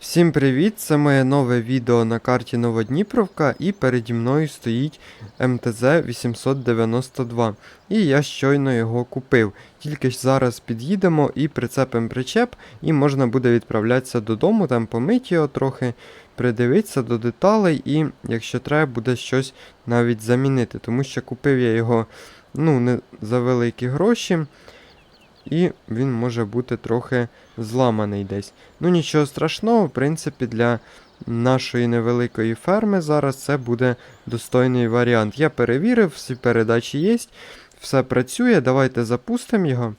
Всім привіт! Це моє нове відео на карті Новодніпровка і переді мною стоїть МТЗ 892. І я щойно його купив. Тільки ж зараз під'їдемо і прицепимо причеп, і можна буде відправлятися додому, там помити його трохи, придивитися до деталей, і якщо треба, буде щось навіть замінити. Тому що купив я його ну, не за великі гроші. І він може бути трохи зламаний десь. Ну нічого страшного, в принципі, для нашої невеликої ферми зараз це буде достойний варіант. Я перевірив, всі передачі є, все працює. Давайте запустимо його.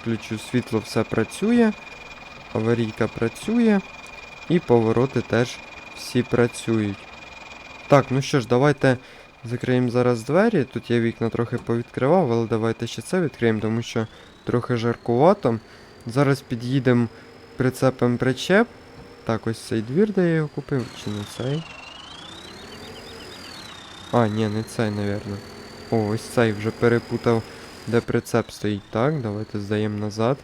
Включу світло, все працює. Аварійка працює. І повороти теж всі працюють. Так, ну що ж, давайте Закриємо зараз двері. Тут я вікна трохи повідкривав, але давайте ще це відкриємо, тому що трохи жаркувато. Зараз під'їдемо, прицепимо причеп. Так, ось цей двір, де я його купив, чи не цей? А, ні, не цей, напевно. О, ось цей вже перепутав, де прицеп стоїть. Так, давайте здаємо назад.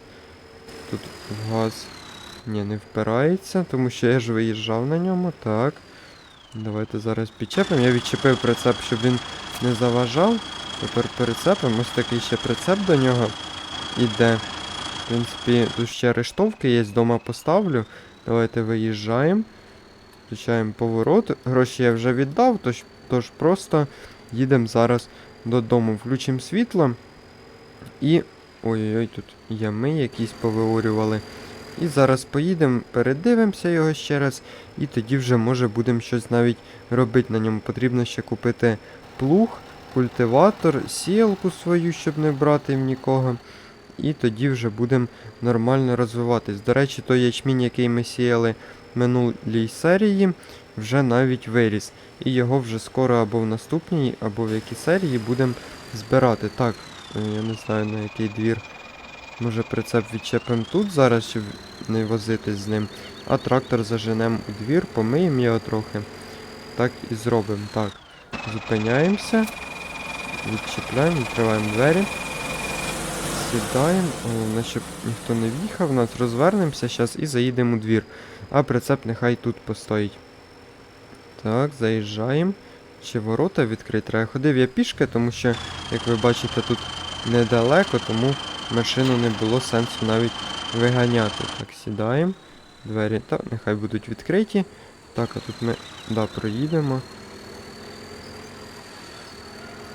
Тут газ ні, не впирається, тому що я ж виїжджав на ньому. Так. Давайте зараз підчепимо. Я відчепив прицеп, щоб він не заважав. Тепер прицепимо. Ось такий ще прицеп до нього іде. В принципі, тут ще рештовки є, вдома поставлю. Давайте виїжджаємо. Включаємо поворот. Гроші я вже віддав, тож, тож просто їдемо зараз додому. Включимо світло. І. Ой-ой-ой, тут ями якісь повиорювали. І зараз поїдемо, передивимося його ще раз, і тоді вже може будемо щось навіть робити на ньому. Потрібно ще купити плуг, культиватор, сіялку свою, щоб не брати в нікого. І тоді вже будемо нормально розвиватись. До речі, той ячмінь, який ми сіяли в минулій серії, вже навіть виріс. І його вже скоро або в наступній, або в якій серії будемо збирати. Так, е, я не знаю на який двір. Може прицеп відчепимо тут зараз, щоб не возитись з ним. А трактор заженемо у двір, помиємо його трохи. Так і зробимо. Так. Зупиняємося. Відчіпляємо, відкриваємо двері. Сідаємо. Головне, щоб ніхто не в'їхав, нас розвернемося зараз і заїдемо у двір. А прицеп нехай тут постоїть. Так, заїжджаємо. Ще ворота відкрити. Треба ходив я пішки, тому що, як ви бачите, тут недалеко, тому машину не було сенсу навіть виганяти. Так, сідаємо. Двері, так, нехай будуть відкриті. Так, а тут ми да, проїдемо.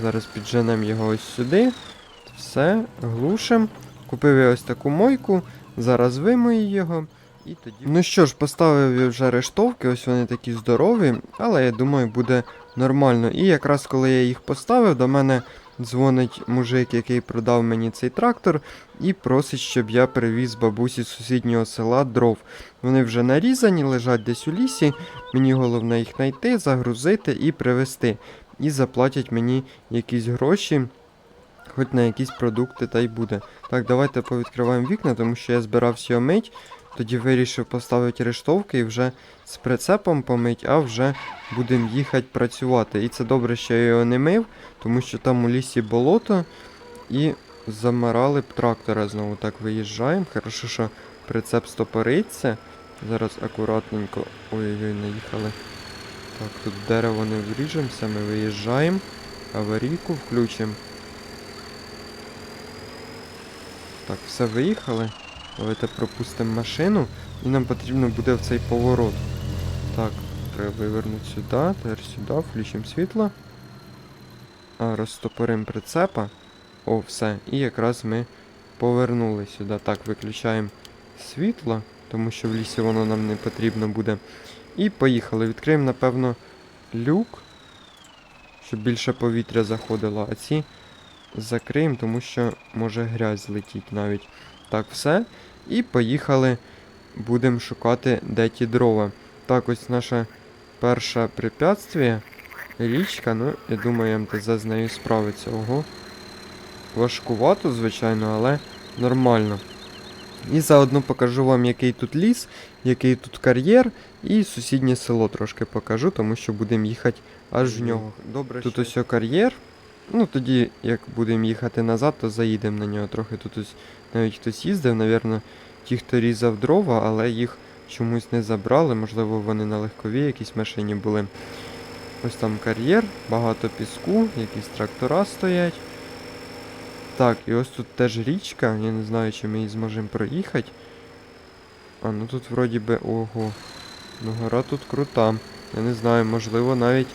Зараз підженемо його ось сюди. Все, глушимо. Купив я ось таку мойку. Зараз вимою його. І тоді... Ну що ж, поставив я вже рештовки, ось вони такі здорові, але я думаю, буде нормально. І якраз коли я їх поставив, до мене дзвонить мужик, який продав мені цей трактор, і просить, щоб я привіз бабусі з сусіднього села дров. Вони вже нарізані, лежать десь у лісі. Мені головне їх знайти, загрузити і привезти. І заплатять мені якісь гроші, хоч на якісь продукти та й буде. Так, давайте повідкриваємо вікна, тому що я збирався мить. Тоді вирішив поставити рештовки і вже з прицепом помить, а вже будемо їхати працювати. І це добре, що я його не мив, тому що там у лісі болото і замарали б трактора знову. Так виїжджаємо. Хорошо, що прицеп стопориться. Зараз акуратненько. Ой-ой-ой, наїхали. Так, тут дерево не вріжемося, ми виїжджаємо. Аварійку включимо. Так, все виїхали. Давайте пропустимо машину і нам потрібно буде в цей поворот. Так, треба вивернути сюди, тепер сюди, включимо світло. А, розстопоримо прицепа. О, все. І якраз ми повернули сюди. Так, виключаємо світло, тому що в лісі воно нам не потрібно буде. І поїхали. Відкриємо, напевно, люк, щоб більше повітря заходило, а ці закриємо, тому що може грязь летіть навіть. Так, все. І поїхали. Будемо шукати, де ті дрова. Так, ось наше перше препятствие. Річка, ну, я думаю, МТЗ з нею справиться. Ого. Важкувато, звичайно, але нормально. І заодно покажу вам, який тут ліс, який тут кар'єр, і сусіднє село трошки покажу, тому що будемо їхати аж в нього. Добре, тут ось кар'єр. Ну, тоді, як будемо їхати назад, то заїдемо на нього трохи. Тут ось навіть хтось їздив, напевно, ті, хто різав дрова, але їх чомусь не забрали. Можливо, вони на легковій якійсь машині були. Ось там кар'єр, багато піску, якісь трактора стоять. Так, і ось тут теж річка. Я не знаю, чи ми її зможемо проїхати. А, ну тут вроді би. Ого. Ну гора тут крута. Я не знаю, можливо, навіть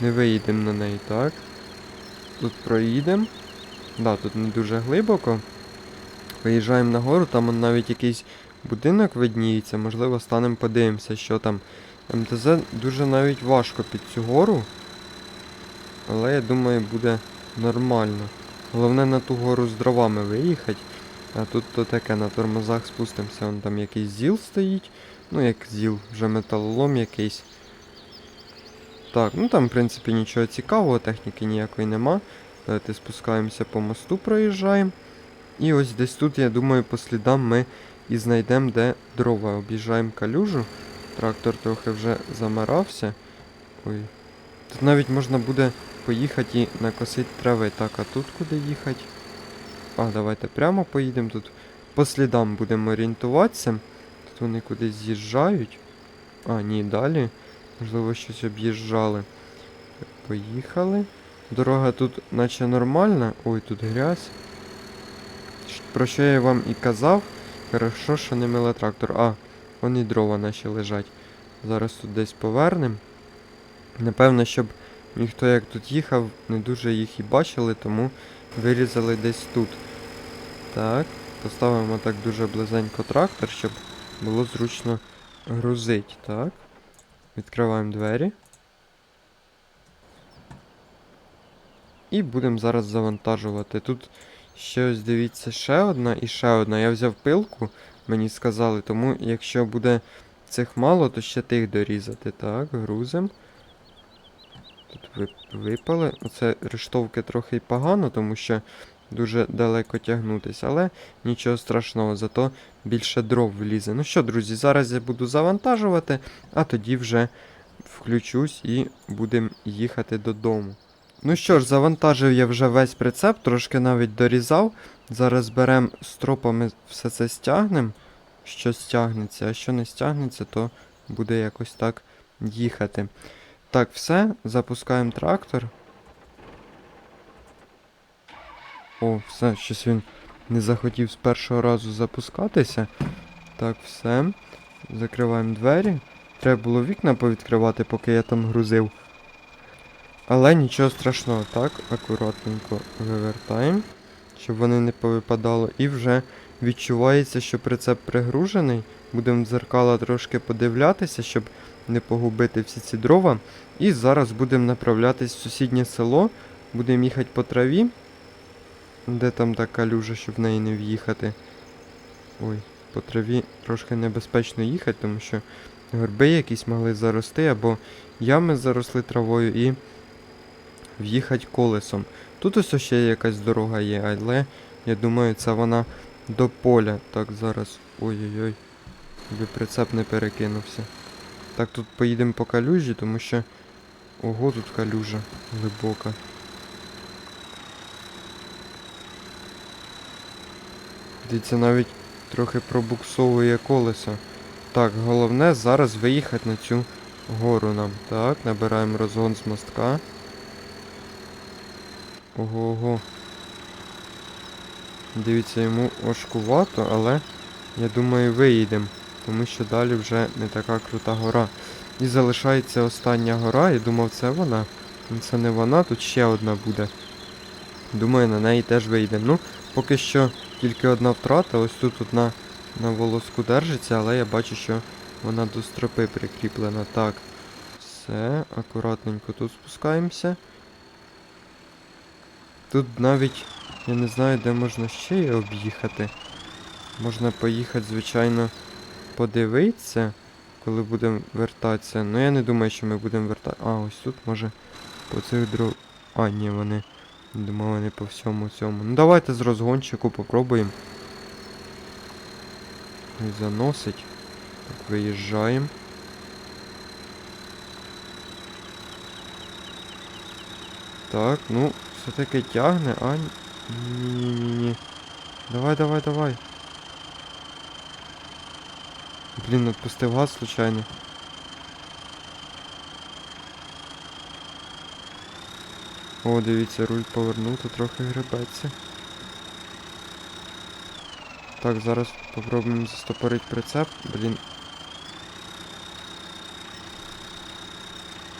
не виїдемо на неї, так? Тут проїдемо. Да, тут не дуже глибоко. Виїжджаємо на гору, там навіть якийсь будинок видніється, можливо, станемо подивимося, що там. МТЗ дуже навіть важко під цю гору. Але я думаю, буде нормально. Головне на ту гору з дровами виїхати. А тут то таке, на тормозах спустимося, вон там якийсь зіл стоїть. Ну, як зіл, вже металолом якийсь. Так, ну там, в принципі, нічого цікавого, техніки ніякої нема. Давайте спускаємося по мосту, проїжджаємо. І ось десь тут, я думаю, по слідам ми і знайдемо, де дрова. Об'їжджаємо калюжу. Трактор трохи вже замарався. Ой. Тут навіть можна буде поїхати і накосити трави. Так, а тут куди їхати? А, давайте прямо поїдемо тут. По слідам будемо орієнтуватися. Тут вони кудись з'їжджають. А, ні, далі. Можливо, щось об'їжджали. Поїхали. Дорога тут наче нормальна. Ой, тут грязь. Про що я вам і казав. Хорошо, що не мила трактор. А, вон і дрова наші лежать. Зараз тут десь повернемо. Напевно, щоб ніхто як тут їхав, не дуже їх і бачили, тому вирізали десь тут. Так, поставимо так дуже близенько трактор, щоб було зручно грузить. Так. Відкриваємо двері. І будемо зараз завантажувати. Тут ще дивіться ще одна і ще одна. Я взяв пилку, мені сказали, тому якщо буде цих мало, то ще тих дорізати. Так, грузим. Тут ви- випали. Оце рештовки трохи погано, тому що дуже далеко тягнутися, але нічого страшного, зато більше дров влізе. Ну що, друзі, зараз я буду завантажувати, а тоді вже включусь і будемо їхати додому. Ну що ж, завантажив я вже весь прицеп, трошки навіть дорізав. Зараз беремо стропами все це стягнемо, що стягнеться, а що не стягнеться, то буде якось так їхати. Так, все, запускаємо трактор. О, все, щось він не захотів з першого разу запускатися. Так, все. Закриваємо двері. Треба було вікна повідкривати, поки я там грузив. Але нічого страшного, так, акуратненько вивертаємо, щоб вони не повипадало. І вже відчувається, що прицеп пригружений. Будемо в дзеркала трошки подивлятися, щоб не погубити всі ці дрова. І зараз будемо направлятись в сусіднє село. Будемо їхати по траві. Де там та калюжа, щоб в неї не в'їхати. Ой, по траві трошки небезпечно їхати, тому що горби якісь могли зарости, або ями заросли травою і в'їхати колесом. Тут ось ще якась дорога є, але я думаю, це вона до поля. Так, зараз. Ой-ой-ой. Би прицеп не перекинувся. Так, тут поїдемо по калюжі, тому що. Ого, тут калюжа глибока. Дивіться, навіть трохи пробуксовує колесо. Так, головне зараз виїхати на цю гору нам. Так, набираємо розгон з мостка. Ого, ого. Дивіться, йому важкувато, але я думаю виїдемо. Тому що далі вже не така крута гора. І залишається остання гора, я думав це вона. Ну, Це не вона, тут ще одна буде. Думаю, на неї теж вийдемо. Ну, поки що тільки одна втрата, ось тут одна на волоску держиться, але я бачу, що вона до стропи прикріплена. Так. Все, акуратненько тут спускаємося. Тут навіть я не знаю, де можна ще її об'їхати. Можна поїхати, звичайно, подивитися, коли будемо вертатися. Ну я не думаю, що ми будемо вертати. А, ось тут може по цих дров. А, ні, вони. Думаю, вони по всьому цьому. Ну давайте з розгончику попробуємо. Заносить. Так, виїжджаємо. Так, ну, Все-таки тягне, а? Ні-ні-ні. Давай, давай, давай. Блін, відпустив газ случайно. О, дивіться, руль повернув, то трохи гребеться. Так, зараз попробуємо застопорити прицеп. Блін.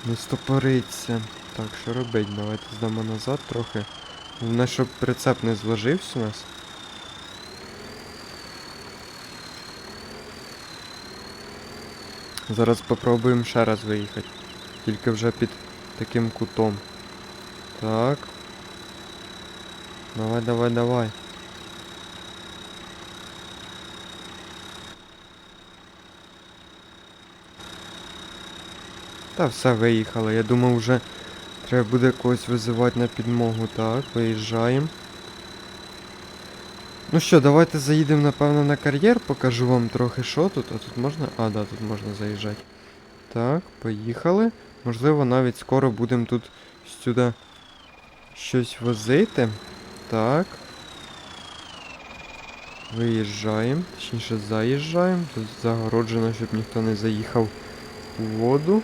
Не стопориться. Так, що робить? Давайте здамо назад трохи. Головне, щоб прицеп не зложився у нас. Зараз попробуємо ще раз виїхати. Тільки вже під таким кутом. Так. Давай, давай, давай. Та все, виїхали. Я думав вже треба буде когось визивати на підмогу. Так, виїжджаємо. Ну що, давайте заїдемо, напевно, на кар'єр, покажу вам трохи, що тут. А тут можна. А, да, тут можна заїжджати. Так, поїхали. Можливо, навіть скоро будемо тут сюди щось возити. Так. Виїжджаємо, точніше заїжджаємо. Тут загороджено, щоб ніхто не заїхав у воду.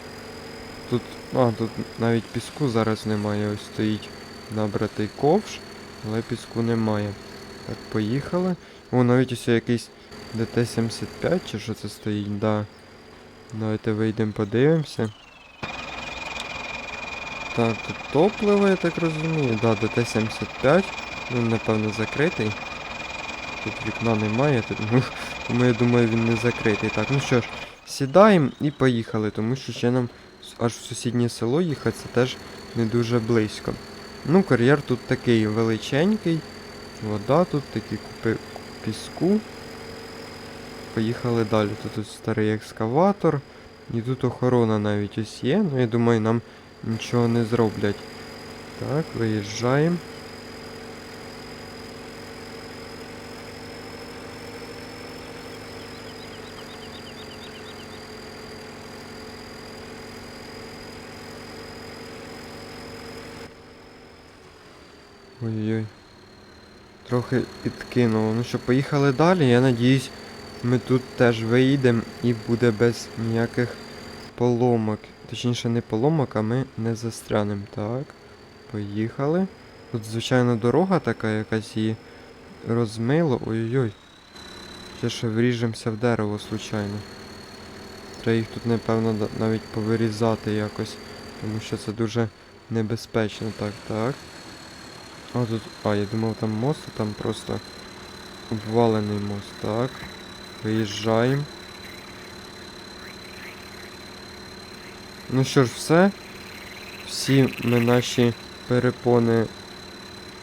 Тут. А, тут навіть піску зараз немає. Ось стоїть набратий ковш, але піску немає. Так, поїхали. О, навіть ось якийсь ДТ-75 чи що це стоїть, да. Давайте вийдемо, подивимося. Так, тут топливо, я так розумію. Да, ДТ-75. Ну, напевно, закритий. Тут вікна немає, тут, ну, тому я думаю, він не закритий. Так, ну що ж, сідаємо і поїхали, тому що ще нам аж в сусіднє село їхати це теж не дуже близько. Ну, кар'єр тут такий величенький. Вода тут, такі купи піску. Поїхали далі. Тут ось старий екскаватор. І тут охорона навіть ось є. Ну я думаю, нам нічого не зроблять. Так, виїжджаємо. Ой-ой. Трохи підкинуло. Ну що, поїхали далі. Я надіюсь, ми тут теж виїдемо і буде без ніяких поломок. Точніше, не поломок, а ми не застрянемо. Так. Поїхали. Тут, звичайно, дорога така, якась її розмило. Ой-ой-ой. Ще ще вріжемося в дерево, случайно. Треба їх тут, напевно, навіть повирізати якось. Тому що це дуже небезпечно. Так, так. А тут. А, я думав там мост, а там просто обвалений мост. Так. Виїжджаємо. Ну що ж, все. Всі ми наші перепони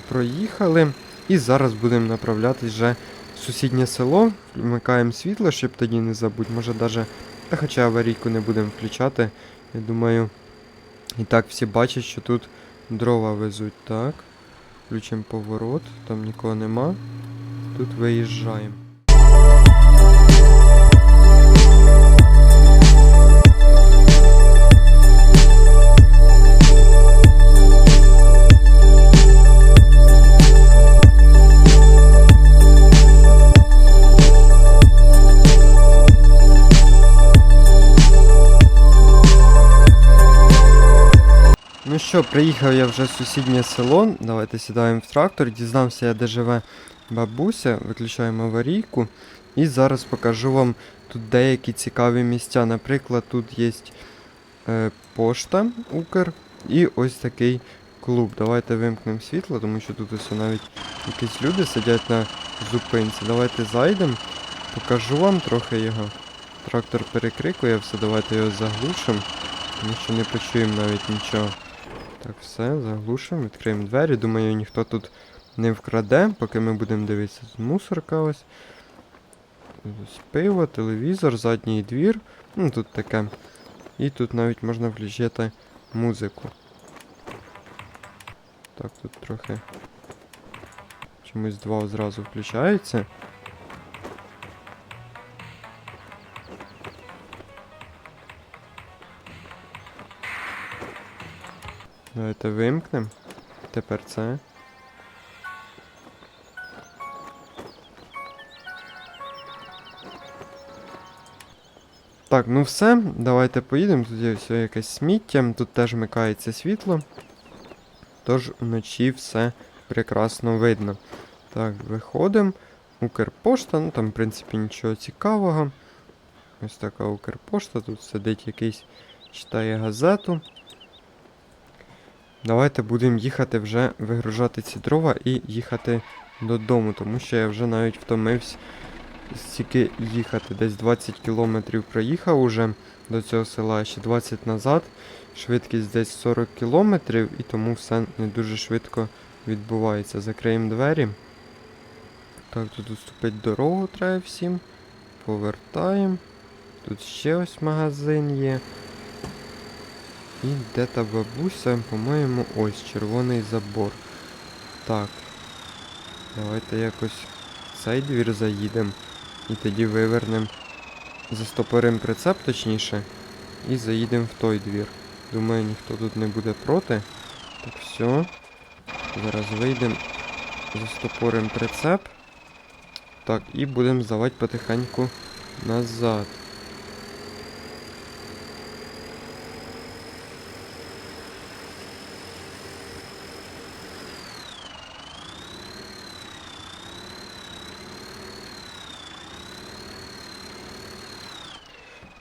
проїхали. І зараз будемо направлятись вже в сусіднє село. Вмикаємо світло, щоб тоді не забудь. Може даже. Та хоча аварійку не будемо включати. Я думаю. І так всі бачать, що тут дрова везуть. Так. Включимо поворот, там нікого нема. Тут виїжджаємо. Що, приїхав я вже в сусіднє село. Давайте сідаємо в трактор. Дізнався я, де живе бабуся. Виключаємо аварійку. І зараз покажу вам тут деякі цікаві місця. Наприклад, тут є е, пошта Укр і ось такий клуб. Давайте вимкнемо світло, тому що тут ось навіть якісь люди сидять на зупинці. Давайте зайдемо, покажу вам трохи його. Трактор перекрикує все, давайте його заглушимо, тому що не почуємо навіть нічого. Так, все, заглушимо, відкриємо двері. Думаю, ніхто тут не вкраде, поки ми будемо дивитися. Тут Мусорка ось. Пиво, телевізор, задній двір. Ну тут таке. І тут навіть можна включити музику. Так, тут трохи. Чомусь два зразу включаються. Давайте вимкнемо. Тепер це. Так, ну все, давайте поїдемо. Тут є все якесь сміття, тут теж вмикається світло. Тож вночі все прекрасно видно. Так, виходимо. Укрпошта, ну там, в принципі, нічого цікавого. Ось така Укрпошта, тут сидить якийсь, читає газету. Давайте будемо їхати вже вигружати ці дрова і їхати додому, тому що я вже навіть втомився стільки їхати. Десь 20 кілометрів проїхав уже до цього села, ще 20 назад. Швидкість десь 40 кілометрів, і тому все не дуже швидко відбувається. Закриємо двері. Так, тут уступить дорогу треба всім. Повертаємо. Тут ще ось магазин є. І де та бабуся, по-моєму, ось червоний забор. Так. Давайте якось цей двір заїдемо. І тоді вивернемо. Застопоримо прицеп, точніше. І заїдемо в той двір. Думаю, ніхто тут не буде проти. Так, все. Зараз вийдемо, застопоримо прицеп. Так, і будемо здавати потихеньку назад.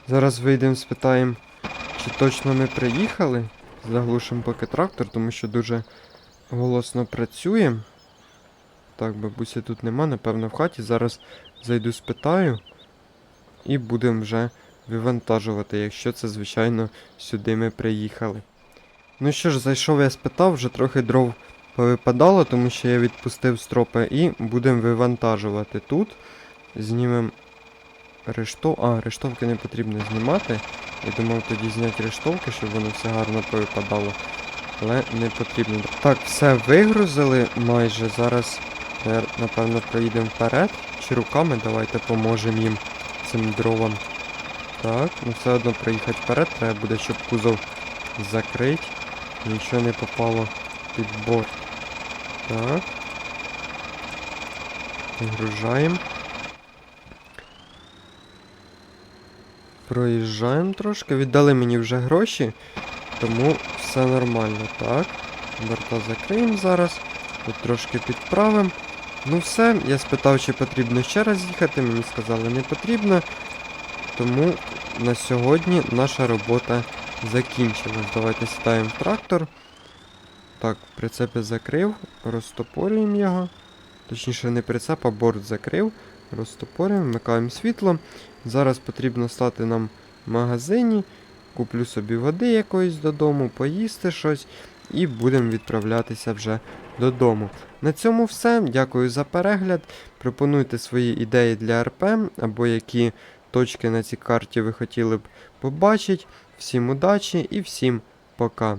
Зараз вийдемо, спитаємо, чи точно ми приїхали. Заглушимо поки трактор, тому що дуже голосно працює. Так, бабусі тут нема, напевно, в хаті. Зараз зайду, спитаю. І будемо вже вивантажувати, якщо це, звичайно, сюди ми приїхали. Ну що ж, зайшов я спитав, вже трохи дров повипадало, тому що я відпустив стропи і будемо вивантажувати тут. Знімемо рештов... А, рештовки не потрібно знімати. Я думав тоді зняти рештовки, щоб воно все гарно повипадало. Але не потрібно. Так, все вигрузили майже. Зараз, е, напевно, проїдемо вперед. Чи руками давайте поможемо їм цим дровам. Так, ну все одно проїхати вперед, треба буде, щоб кузов закрити. Нічого не попало під борт. Так. Вигружаємо. Проїжджаємо трошки. Віддали мені вже гроші, тому все нормально. Так. Борта закриємо зараз. Тут трошки підправимо. Ну все, я спитав, чи потрібно ще раз їхати. Мені сказали, не потрібно. Тому на сьогодні наша робота закінчилась. Давайте сідаємо трактор. Так, прицеп я закрив, розтопорюємо його. Точніше, не прицеп, а борт закрив. Розтопорюємо, вмикаємо світло. Зараз потрібно стати нам в магазині. Куплю собі води якоїсь додому, поїсти щось і будемо відправлятися вже додому. На цьому все. Дякую за перегляд. Пропонуйте свої ідеї для РП або які точки на цій карті ви хотіли б побачити. Всім удачі і всім пока.